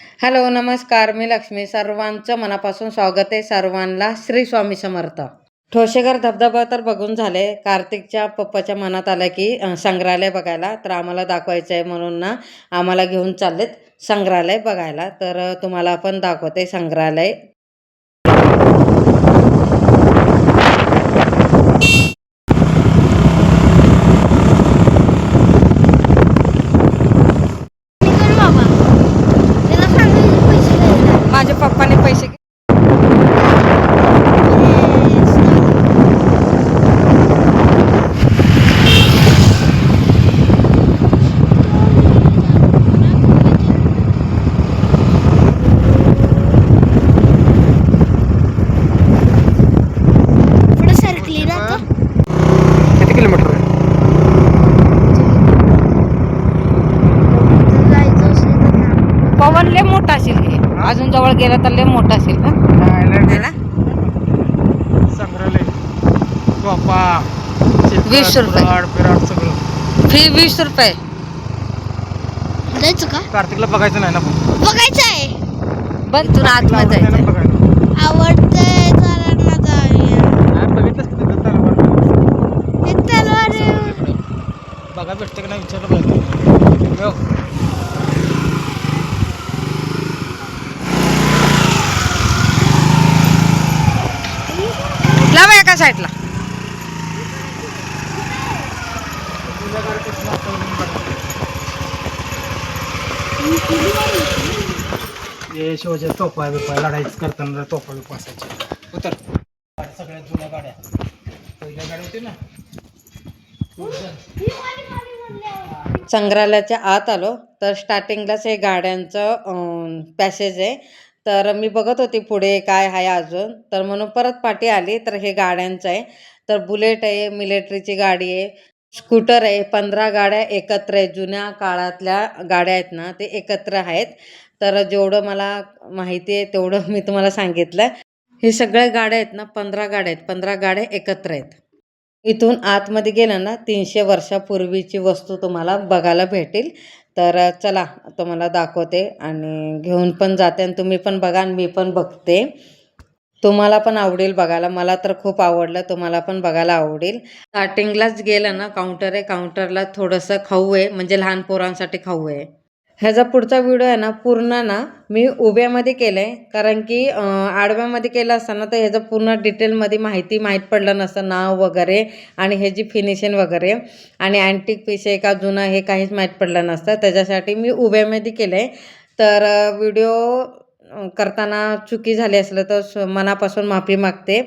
Hello नमस्कार. मी लक्ष्मी. सर्वांचं मनापासून स्वागत आहे. सर्वांना श्री स्वामी समर्थ. ठोसेघर धबधबा तर बघून झाले. कार्तिकच्या पप्पाच्या मनात आलं की संग्रहालय बघायला. तर आम्हाला दाखवायचं आहे म्हणून ना आम्हाला घेऊन चाललेत संग्रहालय बघायला. तर तुम्हाला पण दाखवते संग्रहालय कर बाबा त्याला सांगायचे पैसे द्यायला माझ्या पप्पाने पैसे पुढे सरकली ना तर किती किलोमीटर आहे जायचं असेल तर थांब. पवन लय मोठा असेल हे अजून जवळ गेला तर लय मोठा असेल ना है ना? संग्रहालय वीस रुपये. फी वीस रुपये जायचं का कार्तिकला बघायचं नाही ना बघायचं आहे बघ तुला आतमध्ये. आवडतंय जाऊया बघितलंस की तिथं तलवार. ते तलवार आहे. तिकडे. बघा भेटतं का नाही विचारलं पाहिजे एका साईडला. हे शिवाच्या तोफा बिफा लढाईच करताना तोफा बिफा असायच्या उतर. सगळ्यात जुन्या गाड्या. पहिल्या गाड्या होती ना? संग्रहालयाच्या आत आलो. तर स्टार्टिंगलाच हे गाड्यांचं पॅसेज आहे. तर मी बघत होती पुढे काय आहे अजून. तर म्हणून परत पाठी आली. तर हे गाड्यांचं आहे. तर बुलेट आहे मिलिटरीची गाडी आहे. स्कूटर आहे. पंधरा गाड्या एकत्र आहे जुन्या काळातल्या गाड्या आहेत ना ते एकत्र आहेत. तर जेवढं मला माहिती आहे तेवढं मी तुम्हाला सांगितलं हे सगळ्या गाड्या आहेत ना पंधरा गाड्या आहेत. पंधरा गाड्या एकत्र आहेत. इथून आतमध्ये गेलं ना तीनशे वर्षापूर्वीची वस्तू तुम्हाला बघायला भेटेल. तर चला तुम्हाला दाखवते आणि घेऊन पण जाते आणि तुम्ही पण बघा आणि मी पण बघते. तुम्हाला पण आवडेल बघायला. मला तर खूप आवडलं तुम्हाला पण बघायला आवडेल. स्टार्टिंगलाच गेलं ना काउंटर आहे. काउंटरला थोडंसं खाऊ आहे. म्हणजे लहान पोरांसाठी खाऊ आहे. ह्याचा पुढचा व्हिडिओ आहे ना पूर्ण ना मी उभ्यामध्ये केलं आहे कारण की आडव्यामध्ये केलं असताना तर ह्याचं पूर्ण डिटेलमध्ये माहिती माहीत पडलं नसतं नाव वगैरे आणि ह्याची फिनिशिंग वगैरे आणि अँटिक पीस आहे का जुनं हे काहीच माहीत पडलं नसतं. त्याच्यासाठी मी उभ्यामध्ये केलं आहे तर व्हिडिओ करताना चुकी झाली असलं तर स- मनापासून माफी मागते.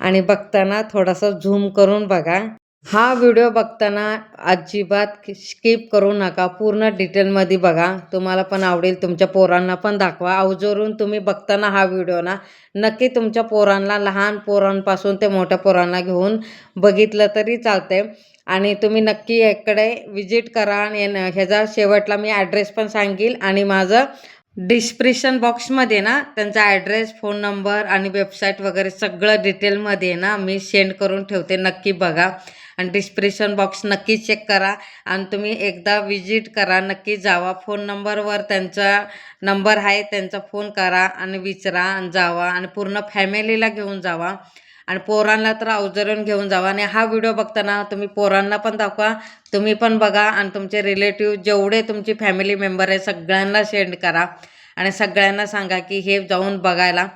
आणि बघताना थोडासा झूम करून बघा. हा व्हिडिओ बघताना अजिबात स्किप करू नका. पूर्ण डिटेलमध्ये बघा. तुम्हाला पण आवडेल. तुमच्या पोरांना पण दाखवा. अवजरून तुम्ही बघताना हा व्हिडिओ ना. नक्की तुमच्या पोरांना लहान पोरांपासून ते मोठ्या पोरांना घेऊन बघितलं तरी चालते आणि तुम्ही नक्की याकडे विजिट करा आणि ह्याचा शेवटला मी ॲड्रेस पण सांगेल. आणि माझं डिस्क्रिप्शन बॉक्समध्ये ना त्यांचा ॲड्रेस फोन नंबर आणि वेबसाईट वगैरे सगळं डिटेलमध्ये ना मी सेंड करून ठेवते. नक्की बघा. आणि डिस्क्रिप्शन बॉक्स नक्की चेक करा. आणि तुम्ही एकदा विजिट करा. नक्की जावा. फोन नंबरवर त्यांचा नंबर आहे त्यांचा फोन करा आणि विचारा आणि जावा. आणि पूर्ण फॅमिलीला घेऊन जावा. आणि पोरांना तर अवजरून घेऊन जावा. आणि हा व्हिडिओ बघताना तुम्ही पोरांना पण दाखवा. तुम्ही पण बघा आणि तुमचे रिलेटिव्ह जेवढे तुमची फॅमिली मेंबर आहे सगळ्यांना सेंड करा. आणि सगळ्यांना सांगा की हे जाऊन बघायला.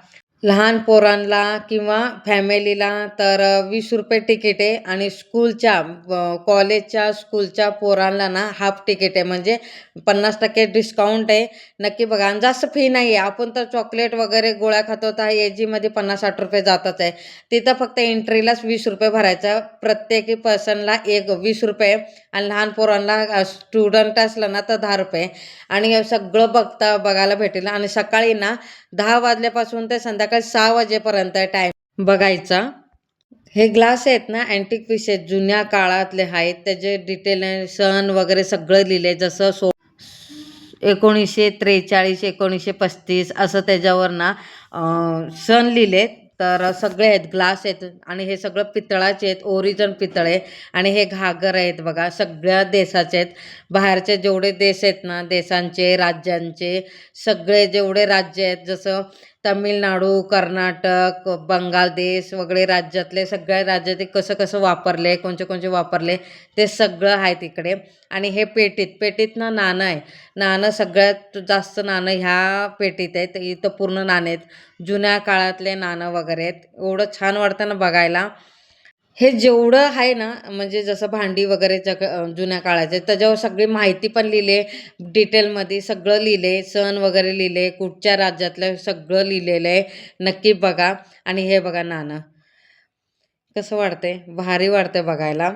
लहान पोरांना किंवा फॅमिलीला तर वीस रुपये तिकीट आहे आणि स्कूलच्या कॉलेजच्या स्कूलच्या पोरांना ना हाफ तिकीट आहे. म्हणजे पन्नास टक्के डिस्काउंट आहे. नक्की बघा. आणि जास्त फी नाही आहे. आपण तर चॉकलेट वगैरे गोळ्या खातो तर ए जीमध्ये पन्नास साठ रुपये जातच आहे. तिथं फक्त एंट्रीलाच वीस रुपये भरायचं प्रत्येकी पर्सनला एक वीस रुपये आणि लहान पोरांना स्टुडंट असलं ना तर दहा रुपये. आणि सगळं बघता बघायला भेटेल. आणि सकाळी ना दहा वाजल्यापासून ते संध्याकाळ सहा वाजेपर्यंत टाईम बघायचा. हे ग्लास आहेत ना अँटिक पीस आहेत जुन्या काळातले आहेत. त्याचे डिटेल सण वगैरे सगळं लिहिले जसं सो एकोणीसशे त्रेचाळीस एकोणीसशे पस्तीस असं त्याच्यावर ना सण लिहिलेत. तर सगळे आहेत ग्लास आहेत आणि हे सगळं पितळाचे आहेत ओरिजन पितळे आणि हे घागर आहेत बघा सगळ्या देशाचे आहेत. बाहेरचे जेवढे देश आहेत ना देशांचे राज्यांचे सगळे जेवढे राज्य आहेत जसं तमिळनाडू कर्नाटक बंगालदेश वगैरे राज्यातले सगळ्या राज्यात कसं कसं वापरले कोणते कोणते वापरले ते सगळं आहे तिकडे. आणि हे पेटीत पेटीत ना नाणं आहे. नाणं सगळ्यात जास्त नाणं ह्या पेटीत आहेत. इथं पूर्ण नाणं आहेत. जुन्या काळातले नाणं वगैरे आहेत. एवढं छान वाटतं ना बघायला. हे जेवढं आहे ना म्हणजे जसं भांडी वगैरे जग जुन्या काळाचे त्याच्यावर सगळी माहिती पण लिहिले डिटेलमध्ये सगळं लिहिले सण वगैरे लिहिले कुठच्या राज्यातलं सगळं लिहिलेलं आहे नक्की बघा. आणि हे बघा नाणं. कसं वाटते भारी वाटतंय बघायला.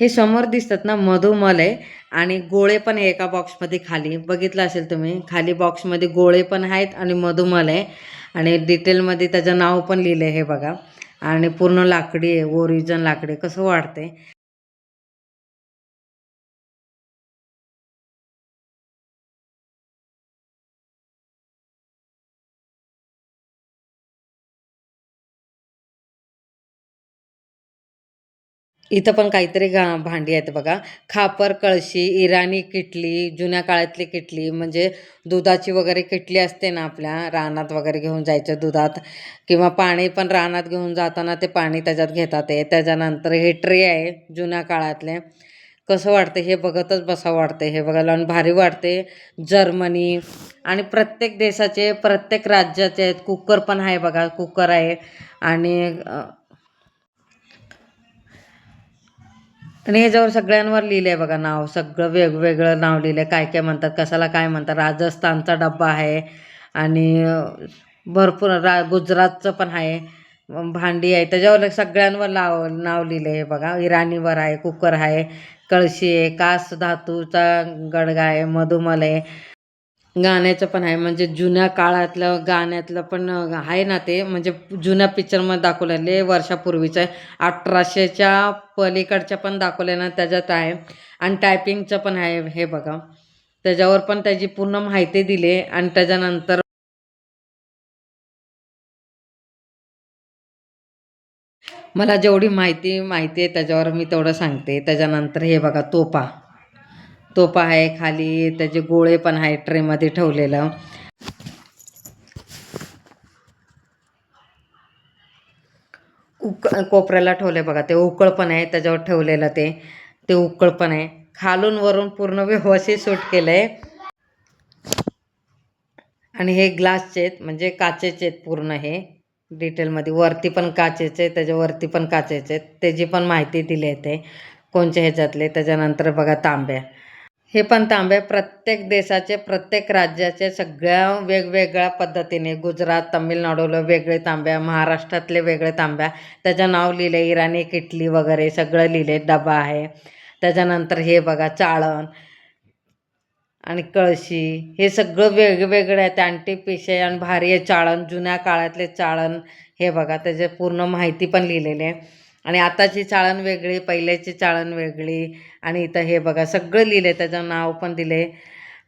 हे समोर दिसतात ना मधुमल आहे आणि गोळे पण आहे एका बॉक्समध्ये खाली. बघितलं असेल तुम्ही खाली बॉक्समध्ये गोळे पण आहेत आणि मधुमल आहे. आणि डिटेलमध्ये त्याचं नाव पण लिहिलं आहे हे बघा. आणि पूर्ण लाकडी आहे ओरिजन लाकडी कसं वाटतंय इथं पण काहीतरी गा भांडी आहेत बघा. खापर कळशी इराणी किटली जुन्या काळातली किटली म्हणजे दुधाची वगैरे किटली असते ना आपल्या रानात वगैरे घेऊन जायचं दुधात. किंवा पाणी पण रानात घेऊन जाताना ते पाणी त्याच्यात घेतात. आहे त्याच्यानंतर हे ट्रे आहे जुन्या काळातले. कसं वाटते हे बघतच बसावं वाटते हे बघायला आणि भारी वाटते जर्मनी आणि प्रत्येक देशाचे प्रत्येक राज्याचे आहेत. कुकर पण आहे बघा कुकर आहे. आणि आणि ह्याच्यावर सगळ्यांवर लिहिलं आहे बघा नाव. सगळं वेगवेगळं नाव लिहिलं आहे काय काय म्हणतात कशाला काय म्हणतात. राजस्थानचा डब्बा आहे आणि भरपूर रा गुजरातचं पण आहे. भांडी आहे. त्याच्यावर सगळ्यांवर लाव नाव लिहिलं आहे बघा. इराणीवर आहे कुकर आहे कळशी आहे कास धातूचा गडगा आहे मधुमल आहे. गाण्याचं पण आहे. म्हणजे जुन्या काळातलं गाण्यातलं पण आहे ना ते. म्हणजे जुन्या पिक्चरमध्ये दाखवलेले वर्षापूर्वीचं. आहे अठराशेच्या पलीकडच्या पण दाखवले ना त्याच्यात आहे. आणि टायपिंगचं पण आहे हे बघा. त्याच्यावर पण त्याची पूर्ण माहिती दिली. आणि त्याच्यानंतर मला जेवढी माहिती माहिती आहे त्याच्यावर मी तेवढं सांगते. त्याच्यानंतर हे बघा तोपा. तोप आहे खाली त्याचे गोळे पण आहे ट्रेमध्ये ठेवलेलं. उक कोपऱ्याला ठेवले बघा ते उकळ पण आहे त्याच्यावर ठेवलेलं ते. ते उकळ पण आहे. खालून वरून पूर्ण व्यवस्थित सूट केलं आहे आणि हे ग्लासचे आहेत म्हणजे काचेचे आहेत पूर्ण हे. डिटेलमध्ये वरती पण काचेचे त्याच्यावरती पण काचेचे आहेत. त्याची पण माहिती दिली आहे ते कोणच्या ह्याच्यातले. त्याच्यानंतर बघा तांब्या. हे पण तांबे प्रत्येक देशाचे प्रत्येक राज्याचे सगळ्या वेगवेगळ्या पद्धतीने गुजरात तमिळनाडूला वेगळे तांब्या महाराष्ट्रातले वेगळे तांब्या. त्याचं नाव लिहिलं इराणी किटली वगैरे सगळं लिहिले डबा आहे. त्याच्यानंतर हे बघा चाळण आणि कळशी हे सगळं वेगवेगळे आहेत. ते पिशे आणि भारी आहे चाळण जुन्या काळातले चाळण. हे बघा त्याचे पूर्ण माहिती पण लिहिलेली आहे. आणि आताची चाळण वेगळी पहिल्याची चाळण वेगळी. आणि इथं हे बघा सगळं लिहिलं आहे त्याचं नाव पण दिले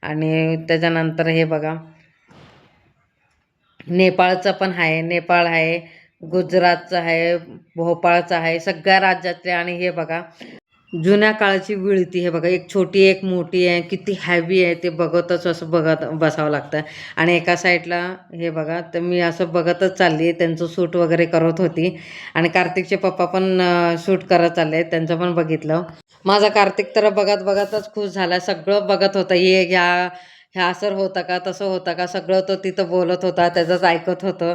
आणि त्याच्यानंतर हे बघा. नेपाळचं पण आहे नेपाळ आहे गुजरातचं आहे भोपाळचं आहे सगळ्या राज्यातले आणि हे बघा जुन्या काळाची विळती हे बघा. एक छोटी एक मोठी आहे किती हॅवी आहे ते बघतच असं बघत बसावं लागतं. आणि एका साईडला हे बघा तर मी असं बघतच चालली त्यांचं शूट वगैरे करत होती. आणि कार्तिकचे पप्पा पण शूट करत चालले त्यांचं पण बघितलं. माझा कार्तिक तर बघत बघतच खुश झाला. सगळं बघत होतं हे ह्या ह्या असं होतं का? तसं होतं का? सगळं तो तिथं बोलत होता त्याचंच ऐकत होतं.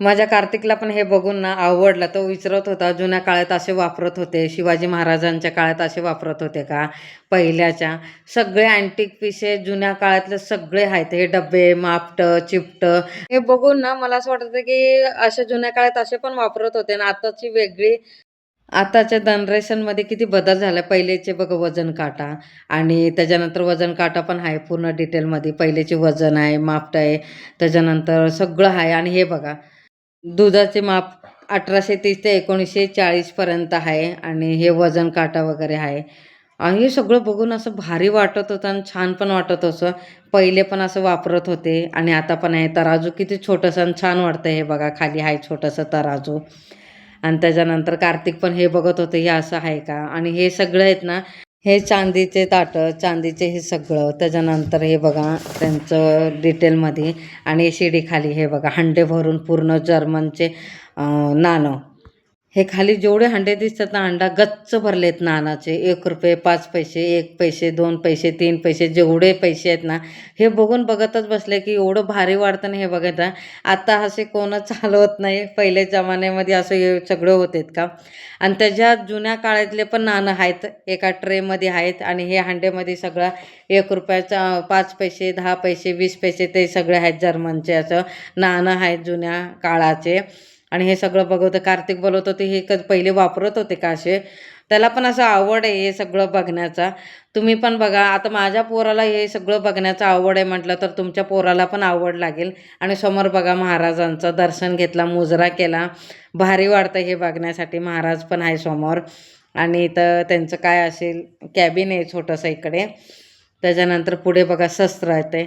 माझ्या कार्तिकला पण हे बघून ना आवडलं. तो विचारत होता जुन्या काळात असे वापरत होते. शिवाजी महाराजांच्या काळात असे वापरत होते का? पहिल्याच्या. सगळे अँटिक पिसे जुन्या काळातले सगळे आहेत. हे डबे मापटं चिपटं. हे बघून ना मला असं वाटतं की अशा जुन्या काळात असे पण वापरत होते ना आताची वेगळी आताच्या जनरेशनमध्ये किती बदल झाला. पहिलेचे बघ वजन काटा आणि त्याच्यानंतर वजन काटा पण आहे पूर्ण डिटेलमध्ये पहिलेचे वजन आहे मापट आहे त्याच्यानंतर सगळं आहे आणि हे बघा. दुधाचे माप अठराशे तीस ते एकोणीसशे चाळीसपर्यंत आहे आणि हे वजन काटा वगैरे आहे. आणि हे सगळं बघून असं भारी वाटत होतं आणि छान पण वाटत होतं. पहिले पण असं वापरत होते आणि आता पण आहे. तराजू किती छोटंसं आणि छान वाटतं हे बघा. खाली आहे छोटंसं तराजू. आणि त्याच्यानंतर कार्तिक पण हे बघत होते. हे असं आहे का? आणि हे सगळं आहेत ना हे चांदीचे ताटं चांदीचे हे सगळं त्याच्यानंतर हे बघा त्यांचं डिटेलमध्ये आणि शिडीखाली हे बघा हंडे भरून पूर्ण जर्मनचे नाणं. हे खाली जेवढे हंडे दिसतात ना अंडा गच्च भरलेत नानाचे. एक रुपये पाच पैसे एक पैसे दोन पैसे तीन पैसे जेवढे पैसे आहेत ना हे बघून बघतच बसले की एवढं भारी वाढतं ना हे बघत आहे. आता असे कोणच चालवत नाही. पहिले जमान्यामध्ये असं हे सगळं होतेत का? आणि त्याच्या जुन्या काळातले पण नाणं आहेत. एका ट्रेमध्ये आहेत आणि हे हंडेमध्ये सगळं एक रुपयाचा पाच पैसे दहा पैसे वीस पैसे ते सगळे आहेत जर्मनचे असं नाणं आहेत जुन्या काळाचे. आणि हे सगळं बघत कार्तिक बोलवत होते हे क पहिले वापरत होते का असे? त्याला पण असं आवड आहे हे सगळं बघण्याचा. तुम्ही पण बघा आता माझ्या पोराला हे सगळं बघण्याचा आवड आहे म्हटलं तर तुमच्या पोराला पण आवड लागेल. आणि समोर बघा महाराजांचं दर्शन घेतला मुजरा केला. भारी वाढतं हे बघण्यासाठी महाराज पण आहे समोर. आणि इथं त्यांचं काय असेल कॅबिन आहे छोटंसं इकडे. त्याच्यानंतर पुढे बघा शस्त्र आहे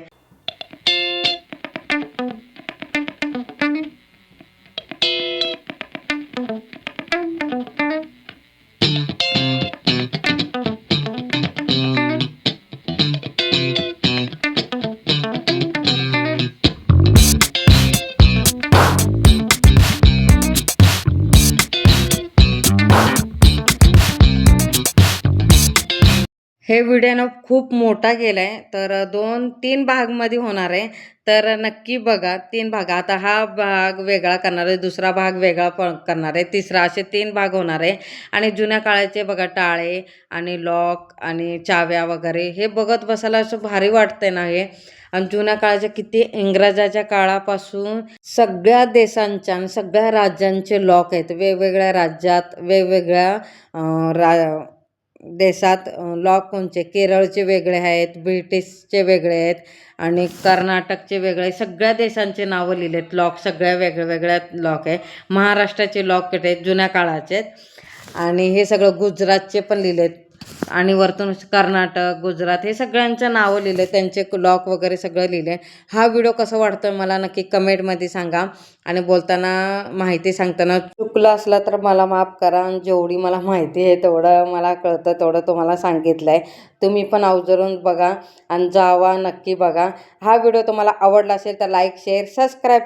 हे व्हिडिओनं खूप मोठा केला आहे तर दोन तीन भागमध्ये होणार आहे. तर नक्की बघा तीन भाग. आता हा भाग वेगळा करणार आहे दुसरा भाग वेगळा प करणार आहे. तिसरा असे तीन भाग होणार आहे. आणि जुन्या काळाचे बघा टाळे आणि लॉक आणि चाव्या वगैरे हे बघत बसायला असं भारी वाटतंय ना हे. आणि जुन्या काळाच्या किती इंग्रजाच्या काळापासून सगळ्या देशांच्या आणि सगळ्या राज्यांचे लॉक आहेत. वेगवेगळ्या राज्यात वेगवेगळ्या रा देशात लॉक कोणचे? केरळचे वेगळे आहेत ब्रिटिशचे वेगळे आहेत आणि कर्नाटकचे वेगळे सगळ्या देशांचे नावं लिहिले आहेत लॉक सगळ्या वेगळ्या वेगळ्या लॉक आहे महाराष्ट्राचे लॉक आहेत? जुन्या काळाचे आहेत. आणि हे सगळं गुजरातचे पण लिहिले आहेत आणि वरतून कर्नाटक गुजरात हे सगळ्यांचं नावं लिहिले त्यांचे ब्लॉक वगैरे सगळं लिहिले. हा व्हिडिओ कसं आहे मला नक्की कमेंटमध्ये सांगा. आणि बोलताना माहिती सांगताना चुकलं असलं तर मला माफ करा. आणि जेवढी मला माहिती आहे तेवढं मला कळतं तेवढं तुम्हाला सांगितलं आहे तुम्ही पण अवजरून बघा आणि जावा नक्की बघा. हा व्हिडिओ तुम्हाला आवडला असेल तर लाईक शेअर सबस्क्राईब